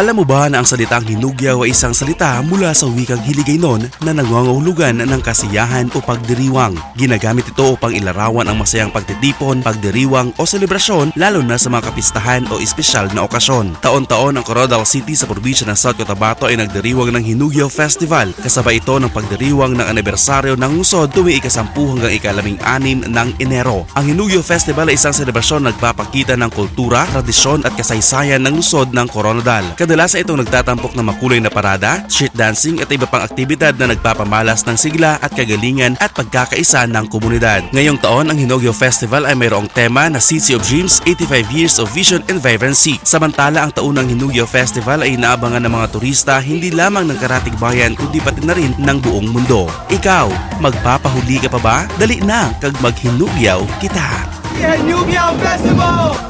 Alam mo ba na ang salitang hinugyaw ay isang salita mula sa wikang Hiligaynon na nangangahulugan ng kasiyahan o pagdiriwang. Ginagamit ito upang ilarawan ang masayang pagtitipon, pagdiriwang o selebrasyon lalo na sa mga kapistahan o espesyal na okasyon. Taon-taon ang Coronadal City sa probinsya ng South Cotabato ay nagdiriwang ng Hinugyaw Festival. Kasabay ito ng pagdiriwang ng anibersaryo ng lungsod tuwing ikasampu hanggang ikalabing anim ng Enero. Ang Hinugyaw Festival ay isang selebrasyon na nagpapakita ng kultura, tradisyon at kasaysayan ng lungsod ng Coronadal. Kadalasan itong nagtatampok ng makulay na parada, street dancing at iba pang aktibidad na nagpapamalas ng sigla at kagalingan at pagkakaisa ng komunidad. Ngayong taon, ang Hinugyo Festival ay mayroong tema na City of Dreams, 85 Years of Vision and Vibrancy. Samantala, ang taunang Hinugyo Festival ay inaabangan ng mga turista hindi lamang ng Karatig Bayan kundi pati na rin ng buong mundo. Ikaw, magpapahuli ka pa ba? Dali na, kag maghinugyaw kita. Yu-Gi-Oh! Festival!